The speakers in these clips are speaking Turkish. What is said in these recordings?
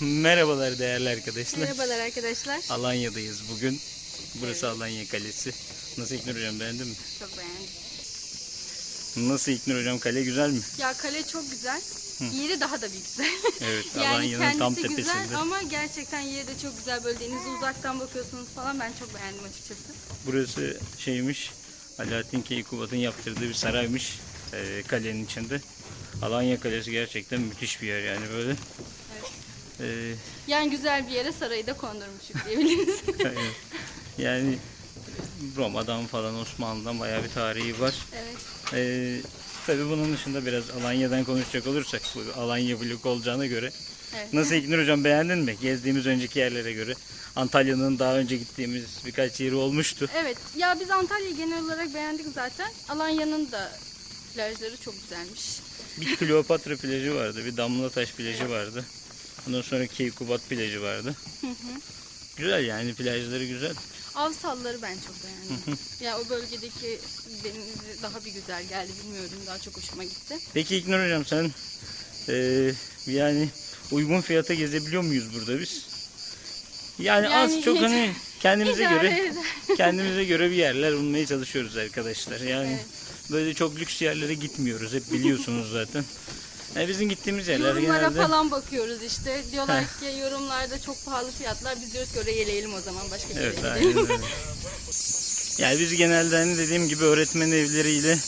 Merhabalar değerli arkadaşlar. Merhabalar arkadaşlar. Alanya'dayız bugün. Burası Alanya Kalesi. Nasıl İknur Hocam beğendin mi? Çok beğendim. Nasıl İknur Hocam kale güzel mi? Ya kale çok güzel. Yeri daha da bir güzel. Evet yani Alanya'nın tam kendisi tepesinde. güzel ama gerçekten yeri de çok güzel. Böyle denize uzaktan bakıyorsunuz falan ben çok beğendim açıkçası. Burası şeymiş Alaaddin Keykubat'ın yaptırdığı bir saraymış e, kalenin içinde. Alanya Kalesi gerçekten müthiş bir yer yani böyle. E, Yani güzel bir yere sarayı da kondurmuşuk diyebiliriz. evet. yani Roma'dan falan Osmanlı'dan bayağı bir tarihi var. evet. Ee, tabii bunun dışında biraz Alanya'dan konuşacak olursak bu Alanya vlog olacağına göre Evet. nasıl İknur Hocam beğendin mi? Gezdiğimiz önceki yerlere göre. Antalya'nın daha önce gittiğimiz birkaç yeri olmuştu. Evet. Ya biz Antalya'yı genel olarak beğendik zaten. Alanya'nın da plajları çok güzelmiş. Bir Kleopatra plajı vardı, bir Damlataş plajı vardı. Ondan sonra Keykubat plajı vardı. Güzel yani plajları güzel. Avsalları ben çok beğendim. ya o bölgedeki denizi daha bir güzel geldi bilmiyorum. Daha çok hoşuma gitti. Peki İknur Hocam sen ee, yani uygun fiyata gezebiliyor muyuz burada biz? Yani, Yani az çok hiç- hani kendimize göre kendimize göre bir yerler bulmaya çalışıyoruz arkadaşlar. Yani Evet. böyle çok lüks yerlere gitmiyoruz. Hep biliyorsunuz zaten. Yani bizim gittiğimiz yerler Yorumlara genelde falan bakıyoruz işte. Diyorlar ki yorumlarda çok pahalı fiyatlar. Biz diyoruz ki oraya yeleyelim o zaman başka bir yere Evet gidelim. aynen öyle. Yani biz genelde hani dediğim gibi öğretmen evleriyle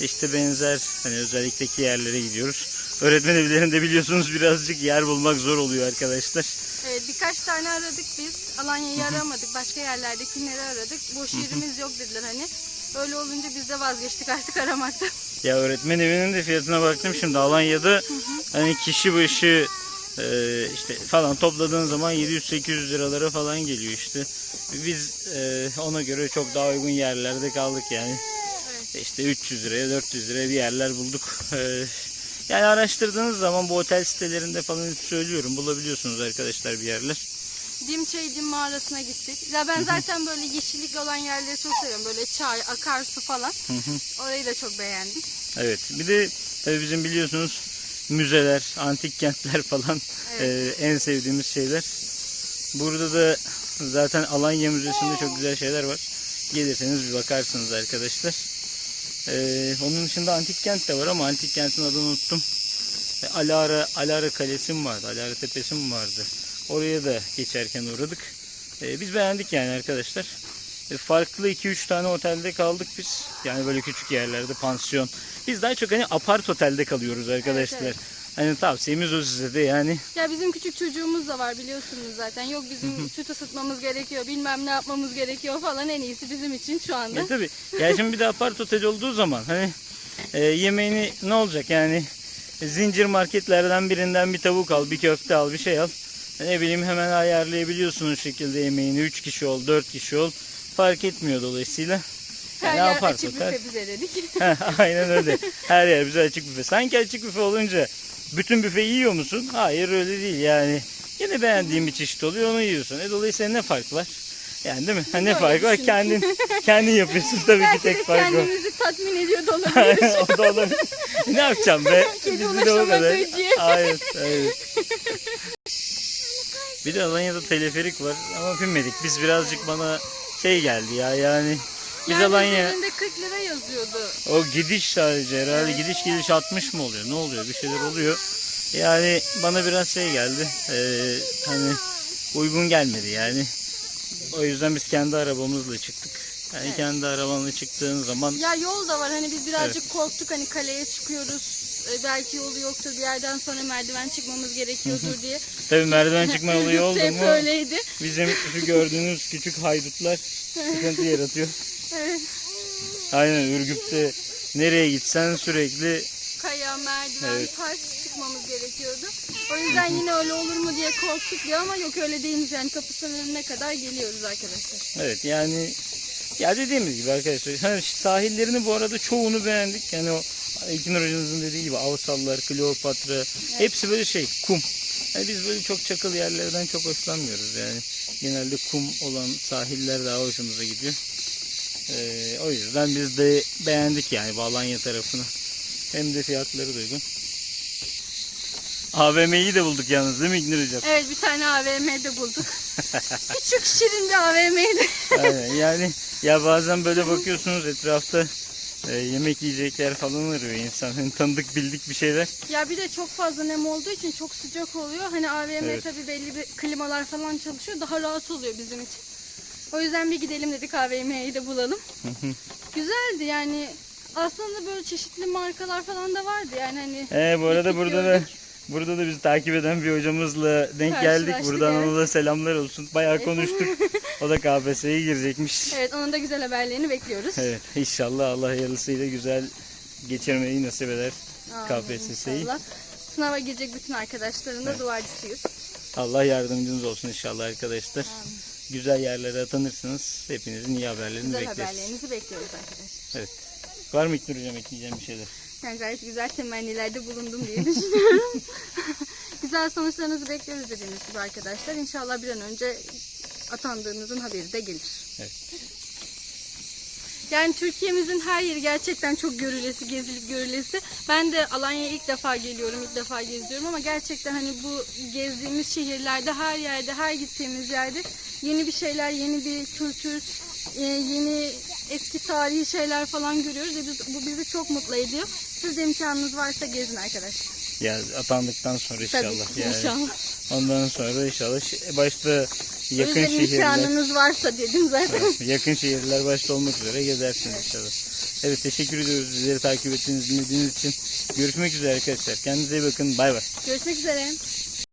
işte benzer hani özellikteki yerlere gidiyoruz. Öğretmen evlerinde biliyorsunuz birazcık yer bulmak zor oluyor arkadaşlar. Evet birkaç tane aradık biz. Alanya'yı aramadık. Başka yerlerdekileri aradık. Boş yerimiz yok dediler hani. Öyle olunca biz de vazgeçtik artık aramaktan. Ya öğretmen evinin de fiyatına baktım şimdi Alanya'da hani kişi başı e, işte falan topladığın zaman 700-800 liralara falan geliyor işte. Biz e, ona göre çok daha uygun yerlerde kaldık yani. Evet. İşte 300 liraya 400 liraya bir yerler bulduk. E, yani araştırdığınız zaman bu otel sitelerinde falan söylüyorum bulabiliyorsunuz arkadaşlar bir yerler. Dimçay mağarasına gittik. Ya ben zaten böyle yeşillik olan yerleri çok seviyorum. Böyle çay, akarsu falan. Orayı da çok beğendik. Evet bir de tabii bizim biliyorsunuz müzeler, antik kentler falan Evet. e, en sevdiğimiz şeyler. Burada da zaten Alanya Müzesi'nde çok güzel şeyler var. Gelirseniz bir bakarsınız arkadaşlar. E, onun dışında antik kent de var ama antik kentin adını unuttum. E, Alara, Alara Kalesi mi vardı? Alara Tepesi mi vardı? Oraya da geçerken uğradık. E, biz beğendik yani arkadaşlar. E, farklı 2-3 tane otelde kaldık biz. Yani böyle küçük yerlerde pansiyon. Biz daha çok hani apart otelde kalıyoruz arkadaşlar. evet. Hani tavsiyemiz o size de yani. Ya bizim küçük çocuğumuz da var biliyorsunuz zaten. Yok bizim süt ısıtmamız gerekiyor, bilmem ne yapmamız gerekiyor falan en iyisi bizim için şu anda. E tabi. Ya şimdi bir de apart otel olduğu zaman hani e, yemeğini ne olacak yani zincir marketlerden birinden bir tavuk al, bir köfte al, bir şey al. Ne bileyim hemen ayarlayabiliyorsun o şekilde yemeğini. 3 kişi ol, 4 kişi ol. Fark etmiyor dolayısıyla. Her Yani yer apart açık büfe bize dedik. Aynen öyle. Her yer bize açık büfe. Sanki açık büfe olunca bütün büfe yiyor musun? Hayır öyle değil yani. Yine beğendiğin bir çeşit oluyor onu yiyorsun. E, dolayısıyla ne fark var? Yani değil mi? Ha, ne fark var? Kendin kendin yapıyorsun tabii Belki ki de tek fark o. kendimizi tatmin ediyor da olabiliriz. o da olabilir. ne yapacağım be? Kedi Bizi de o ulaşamadığı diye. Hayır, hayır. Bir de Alanya'da teleferik var ama binmedik. Biz birazcık bana şey geldi ya yani biz yani Alanya üzerinde 40 lira yazıyordu. o gidiş sadece herhalde gidiş geliş 60 mı oluyor ne oluyor bir şeyler oluyor. Yani bana biraz şey geldi ee, hani uygun gelmedi yani. O yüzden biz kendi arabamızla çıktık. Yani Evet. kendi arabanla çıktığın zaman Ya yol da var hani biz birazcık korktuk hani kaleye çıkıyoruz. E, belki yolu yoktur bir yerden sonra merdiven çıkmamız gerekiyordur diye. tabii merdiven çıkma olayı oldu Hep mu öyleydi. bizim şu gördüğünüz küçük haydutlar sıkıntı yaratıyor. Evet. Aynen Ürgüp'te nereye gitsen sürekli Kaya, merdiven, Evet. taş çıkmamız gerekiyordu. O yüzden yine öyle olur mu diye korktuk ya ama yok öyle değilmiş yani kapısının önüne kadar geliyoruz arkadaşlar. Evet yani ya dediğimiz gibi arkadaşlar hani sahillerini bu arada çoğunu beğendik. Yani o İlkin Hoca'nızın dediği gibi Avsallar, Kleopatra hepsi böyle şey kum. Yani biz böyle çok çakıl yerlerden çok hoşlanmıyoruz yani. Genelde kum olan sahiller daha hoşumuza gidiyor. Ee, o yüzden biz de beğendik yani Balanya tarafını. Hem de fiyatları da uygun. AVM'yi de bulduk yalnız değil mi İgnur Hocam? Evet bir tane AVM'de bulduk. Küçük şirin bir. Aynen. Yani ya bazen böyle bakıyorsunuz etrafta e, yemek yiyecekler falan arıyor insan. Hani tanıdık bildik bir şeyler. ya bir de çok fazla nem olduğu için çok sıcak oluyor. Hani AVM Evet. tabii belli bir klimalar falan çalışıyor. Daha rahat oluyor bizim için. O yüzden bir gidelim dedik AVM'yi de bulalım. Güzeldi yani. Aslında böyle çeşitli markalar falan da vardı yani hani. Ee, bu arada Gittik, burada da gördük. Burada da bizi takip eden bir hocamızla denk geldik. Buradan evet. ona da selamlar olsun. Bayağı konuştuk. o da KPSS'ye girecekmiş. Evet onun da güzel haberlerini bekliyoruz. Evet inşallah Allah hayırlısıyla güzel geçirmeyi nasip eder KPSS'yi. Sınava girecek bütün arkadaşlarına Evet. duacısıyız. Allah yardımcınız olsun inşallah arkadaşlar. Amin. Güzel yerlere atanırsınız. Hepinizin iyi haberlerini Güzel bekleriz. haberlerinizi bekliyoruz arkadaşlar. Evet. Var mı İknur Hocam ekleyeceğim bir şeyler? Yani gayet güzel temennilerde bulundum diye düşünüyorum. güzel sonuçlarınızı bekliyoruz dediğimiz gibi arkadaşlar. İnşallah bir an önce atandığınızın haberi de gelir. Evet. Yani Türkiye'mizin her yeri gerçekten çok görülesi, gezilip görülesi. Ben de Alanya'ya ilk defa geliyorum, ilk defa geziyorum ama gerçekten hani bu gezdiğimiz şehirlerde, her yerde, her gittiğimiz yerde yeni bir şeyler, yeni bir kültür, e, yeni eski tarihi şeyler falan görüyoruz ve biz- bu bizi çok mutlu ediyor. Siz de imkanınız varsa gezin arkadaşlar. Ya atandıktan sonra inşallah. Tabii yani. inşallah. Ondan sonra inşallah şi- O yakın yüzden şehirler imkanınız varsa dedim zaten. yakın şehirler başta olmak üzere gezersiniz inşallah. Evet teşekkür ediyoruz bizleri takip ettiğiniz dinlediğiniz için. Görüşmek üzere arkadaşlar. Kendinize iyi bakın. Bay bay. Görüşmek üzere.